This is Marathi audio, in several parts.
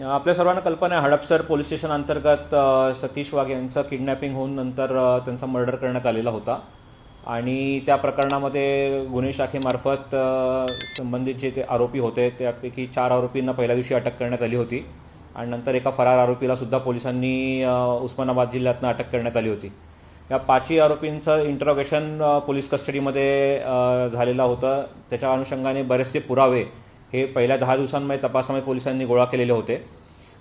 आपल्या सर्वांना कल्पना आहे हडपसर पोलीस स्टेशन अंतर्गत सतीश वाघ यांचं किडनॅपिंग होऊन नंतर त्यांचा मर्डर करण्यात आलेला होता. आणि त्या प्रकरणामध्ये गुन्हे शाखेमार्फत संबंधित जे ते आरोपी होते त्यापैकी चार आरोपींना पहिल्या दिवशी अटक करण्यात आली होती. आणि नंतर एका फरार आरोपीला सुद्धा पोलिसांनी उस्मानाबाद जिल्ह्यातनं अटक करण्यात आली होती. या पाचही आरोपींचं इंटरॉगेशन पोलीस कस्टडीमध्ये झालेलं होतं. त्याच्या अनुषंगाने बरेचसे पुरावे हे पहिल्या दहा दिवसांमध्ये तपासामध्ये पोलिसांनी गोळा केलेले होते.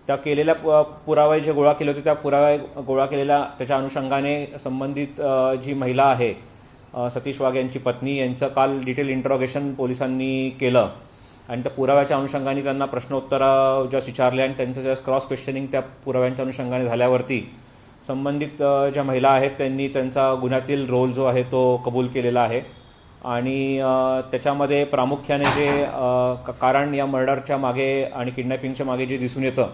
त्या केलेल्या प पुरावे जे गोळा केले होते त्या पुरावे गोळा केलेल्या त्याच्या अनुषंगाने संबंधित जी महिला आहे सतीश वाघ यांची पत्नी यांचं काल डिटेल इंटरॉगेशन पोलिसांनी केलं. आणि त्या पुराव्याच्या अनुषंगाने त्यांना प्रश्नोत्तरं ज्या विचारले आणि त्यांचं ज्या क्रॉस क्वेश्चनिंग त्या पुराव्यांच्या अनुषंगाने झाल्यावरती संबंधित ज्या महिला आहेत त्यांनी त्यांचा गुन्ह्यातील रोल जो आहे तो कबूल केलेला आहे. आणि त्याच्यामध्ये प्रामुख्याने जे क- कारण या मर्डरच्या मागे आणि किडनॅपिंगच्या मागे जे दिसून येतं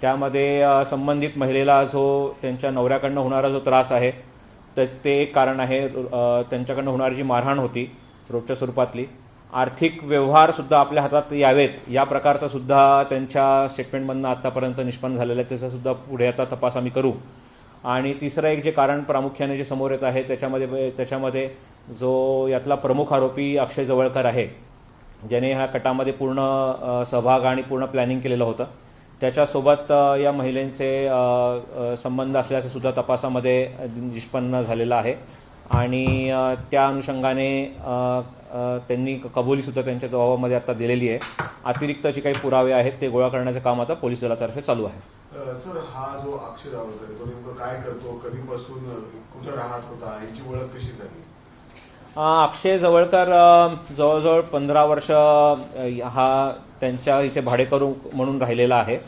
त्यामध्ये संबंधित महिलेला जो त्यांच्या नवऱ्याकडनं होणारा जो त्रास आहे त्याच ते एक कारण आहे त्यांच्याकडनं होणारी जी मारहाण होती रोजच्या स्वरूपातली. आर्थिक व्यवहारसुद्धा आपल्या हातात यावेत या प्रकारचा सुद्धा त्यांच्या स्टेटमेंटमधनं आत्तापर्यंत निष्पन्न झालेलं आहे त्याचासुद्धा पुढे आता तपास आम्ही करू. आणि तिसरं एक जे कारण प्रामुख्याने जे समोर येत आहे त्याच्यामध्ये त्याच्यामध्ये जो यातला प्रमुख आरोपी अक्षय जवळकर आहे ज्याने ह्या कटामध्ये पूर्ण सहभाग आणि पूर्ण प्लॅनिंग केलेलं होतं. त्याच्यासोबत या महिलेंचे संबंध असल्याचं सुद्धा तपासामध्ये निष्पन्न झालेलं आहे. आणि त्या अनुषंगाने त्यांनी कबुलीसुद्धा त्यांच्या जबाबामध्ये आता दिलेली आहे. अतिरिक्त जे काही पुरावे आहेत ते गोळा करण्याचं काम आता पोलीस दलातर्फे चालू आहे. सर हा जो अक्षर आवडत आहे तो नेमकं काय करतो? कधीपासून कुठं राहत होता? याची ओळख कशी झाली? अक्षय जवळकर जवळजवळ पंधरा वर्ष हा त्यांच्या इथे भाडेकरू म्हणून राहिलेला आहे.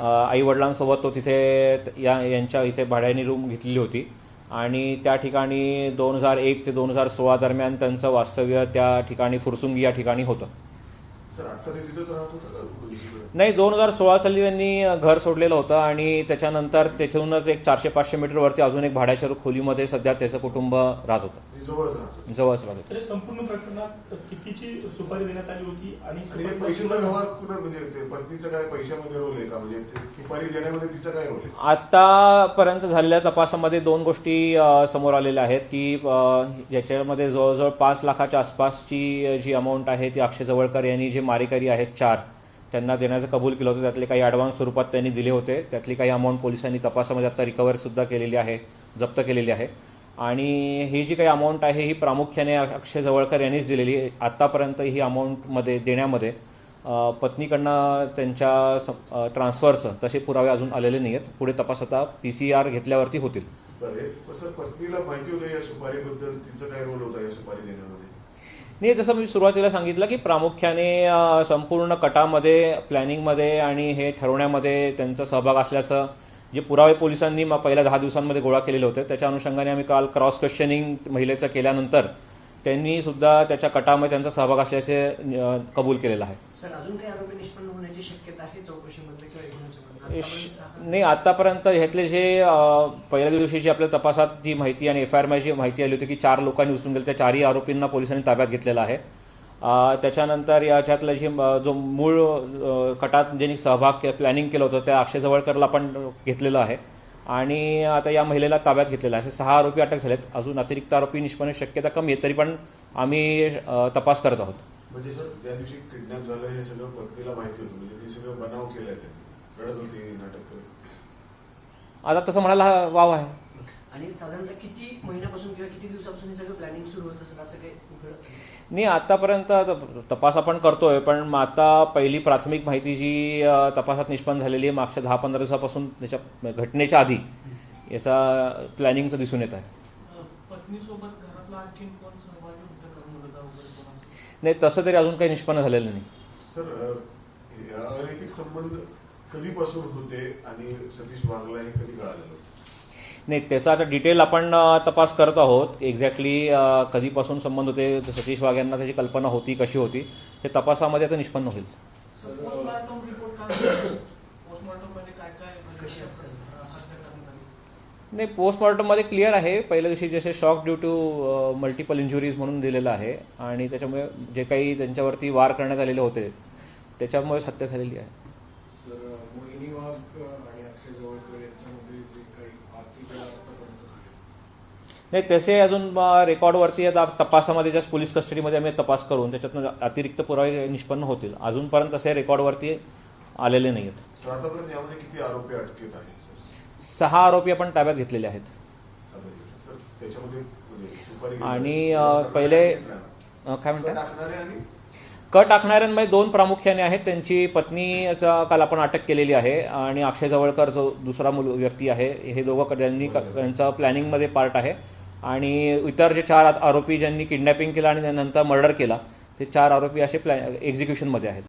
आई वडिलांसोबत तो तिथे या यांच्या इथे भाड्याने रूम घेतलेली होती. आणि त्या ठिकाणी दोन हजार एक ते दोन हजार सोळा दरम्यान त्यांचं वास्तव्य त्या ठिकाणी फुरसुंगी या ठिकाणी होतं? नाही दोन हजार सोळा साली त्यांनी घर सोडलेलं होतं आणि त्याच्यानंतर तेथूनच एक चारशे पाचशे मीटरवरती अजून एक भाड्याच्या खोलीमध्ये सध्या त्याचं कुटुंब राहत होतं. जवळच राहत. होतं. जवळच राहत. संपूर्ण प्रकरणात कितीची सुपारी देण्यात आली होती आणि हे पैशाचा व्यवहार कुठं म्हणजे ते पत्नीचं काय पैशामध्ये रोल आहे का? म्हणजे ते सुपारी देण्यामध्ये तिचा काय रोल आहे? आतापर्यंत झालेल्या तपासामध्ये दोन गोष्टी अ, समोर आलेल्या आहेत की अ, ज्याच्यामध्ये जवळजवळ पाच लाखाच्या आसपासची जी अमाऊंट आहे ती अक्षय जवळकर यांनी जे मारेकरी आहेत चार त्यांना देण्याचं कबूल केलं होतं. त्यातले काही ॲडव्हान्स स्वरूपात त्यांनी दिले होते. त्यातली काही अमाऊंट पोलिसांनी तपासामध्ये आता रिकवरसुद्धा केलेली आहे जप्त केलेली आहे. आणि ही जी काही अमाऊंट आहे ही प्रामुख्याने अक्षय जवळकर यांनीच दिलेली आहे. आत्तापर्यंत ही अमाऊंटमध्ये देण्यामध्ये पत्नीकडनं त्यांच्या सं- ट्रान्सफरचं तसे पुरावे अजून आलेले नाही आहेत पुढे तपास आता पी सी आर घेतल्यावरती होतील. बरं सर पत्नीला माहिती होतं या सुपारीबद्दल? तिचं काय रोल होता या सुपारी देण्यामध्ये? नाही जसं मी सुरुवातीला सांगितलं की प्रामुख्याने संपूर्ण कटामध्ये प्लॅनिंगमध्ये आणि हे ठरवण्यामध्ये त्यांचा सहभाग असल्याचं जे पुरावे पोलिसांनी मग पहिल्या दहा दिवसांमध्ये गोळा केलेले होते त्याच्या अनुषंगाने आम्ही काल क्रॉस क्वेश्चनिंग महिलेचं केल्यानंतर त्यांनी सुद्धा त्याच्या कटामध्ये त्यांचा सहभाग असल्याचे कबूल केलेलं आहे सर अजून काही आरोपी निष्पन्न होण्याची शक्यता आहे चौकशीमध्ये किंवा गुन्ह्याच्या श- मध्ये? नाही आतापर्यंत ह्यातले जे पहिल्या दिवशीची आपल्या तपासात जी माहिती आणि एफ आय आरमध्ये जी माहिती आली होती की चार लोकांनी उचलून गेले त्या चारही आरोपींना पोलिसांनी ताब्यात घेतलेला आहे त्याच्यानंतर याच्यातलं जे जो मूळ कटात ज्यांनी सहभाग प्लॅनिंग केलं होतं त्या अक्षय जवळकरला पण घेतलेलं आहे. आणि आता या महिलेला ताब्यात घेतलेलं आहे. असे सहा आरोपी अटक झालेत. अजून अतिरिक्त आरोपी निष्पन्नाची शक्यता कमी आहे तरी पण आम्ही तपास करत आहोत. म्हणजे सर ज्या दिवशी किडनॅप झालं हे सगळं पत्नीला माहिती होतं. म्हणजे ते सगळं बनाव केलाय त्यांनी. रडत होती नाटक. आता तसं म्हणायला वाव आहे. आणि साधारणतः किती महिन्यापासून किंवा किती दिवसापासून हे सगळं प्लॅनिंग सुरू होत असं काही नाही. आतापर्यंत त- तपास आपण करतोय पण मग आता पहिली प्राथमिक माहिती जी तपासात निष्पन्न झालेली आहे मागच्या दहा पंधरा दिवसापासून त्याच्या घटनेच्या आधी याचा प्लॅनिंगचं दिसून येत आहे. पत्नीसोबत घरातला आणखीन कोण सहभागी होतं का? मुलगा वगैरे कोण नाही तसं तरी अजून काही निष्पन्न झालेलं नाही. सर संबंध कधीपासून होते आणि सतीश वाघला हे कधी कळालेलं नाही त्याचा आता डिटेल आपण तपास करत आहोत. एक्झॅक्टली कधीपासून संबंध होते ते सतीश वाघ यांना त्याची कल्पना होती कशी होती ते तपासामध्ये आता निष्पन्न होईल. पोस्टमॉर्टम रिपोर्ट काय पोस्टमॉर्टममध्ये काय काय म्हणजे आली नाही पोस्टमॉर्टममध्ये क्लिअर आहे. पहिल्या दिवशी जसे shock due to multiple injuries म्हणून दिलेलं आहे. आणि त्याच्यामुळे जे काही त्यांच्यावरती वार करण्यात आलेले होते त्याच्यामुळेच हत्या झालेली आहे सर मोहिनी वाघ आणि अक्षय जवळकर यांच्यामध्ये जे काही आर्थिक वेळा आतापर्यंत झाले नाही तसे अजून रेकॉर्डवरती आता तपासामध्ये जस्ट पोलीस कस्टडीमध्ये आम्ही तपास करून त्याच्यातून अतिरिक्त पुरावे निष्पन्न होतील. अजूनपर्यंत तसे रेकॉर्डवरती आलेले नाही आहेत सहा आरोपी आपण ताब्यात घेतलेले आहेत. म्हणजे आणि, पहिले- काय म्हणताय? टाकणारे आणि? क टाकणाऱ्यांमध्ये दोन प्रामुख्याने आहेत. त्यांची पत्नीचा काल आपण अटक केलेली आहे आणि अक्षय जवळकर जो दुसरा मुल व्यक्ती आहे हे दोघं ज्यांनी त्यांचा प्लॅनिंगमध्ये पार्ट आहे. आणि इतर जे चार आरोपी ज्यांनी किडनॅपिंग केलं आणि नंतर मर्डर केला ते चार आरोपी असे प्लॅ एक्झिक्युशनमध्ये आहेत.